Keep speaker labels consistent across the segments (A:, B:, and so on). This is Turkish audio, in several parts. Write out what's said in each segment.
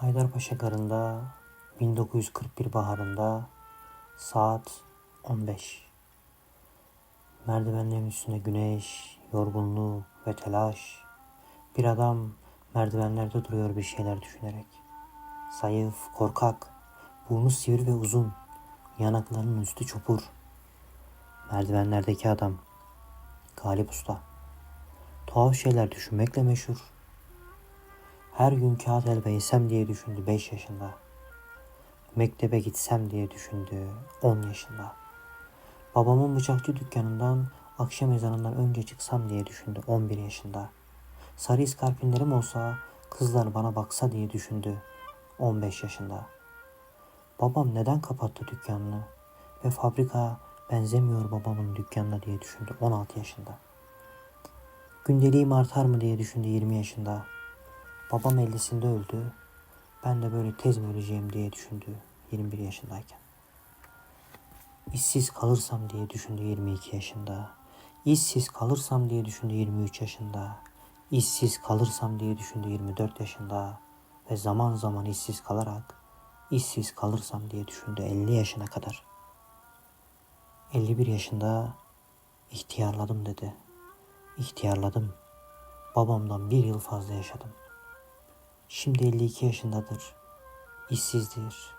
A: Haydarpaşa Garı'nda 1941 baharında saat 15. Merdivenlerin üstünde güneş, yorgunluk ve telaş. Bir adam merdivenlerde duruyor bir şeyler düşünerek. Zayıf, korkak, burnu sivri ve uzun, yanaklarının üstü çopur. Merdivenlerdeki adam, Galip Usta. Tuhaf şeyler düşünmekle meşhur. Her gün kağıt elbe yesem diye düşündü 5 yaşında. Mektebe gitsem diye düşündü 10 yaşında. Babamın bıçakçı dükkanından akşam ezanından önce çıksam diye düşündü 11 yaşında. Sarı iskarpinlerim olsa kızlar bana baksa diye düşündü 15 yaşında. Babam neden kapattı dükkanını ve fabrika benzemiyor babamın dükkanına diye düşündü 16 yaşında. Gündeliğim artar mı diye düşündü 20 yaşında. Babam 50'sinde öldü. Ben de böyle tez mi öleceğim diye düşündü 21 yaşındayken. İşsiz kalırsam diye düşündü 22 yaşında. İşsiz kalırsam diye düşündü 23 yaşında. İşsiz kalırsam diye düşündü 24 yaşında. Ve zaman zaman işsiz kalarak işsiz kalırsam diye düşündü 50 yaşına kadar. 51 yaşında ihtiyarladım dedi. İhtiyarladım. Babamdan bir yıl fazla yaşadım. Şimdi 52 yaşındadır. İşsizdir.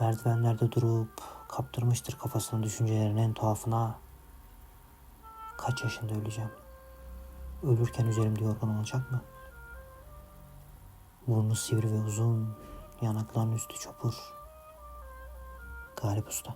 A: Merdivenlerde durup kaptırmıştır kafasını düşüncelerin en tuhafına. Kaç yaşında öleceğim? Ölürken üzerimde yorgan olacak mı? Burnu sivri ve uzun, yanaklarının üstü çopur. Galip Usta.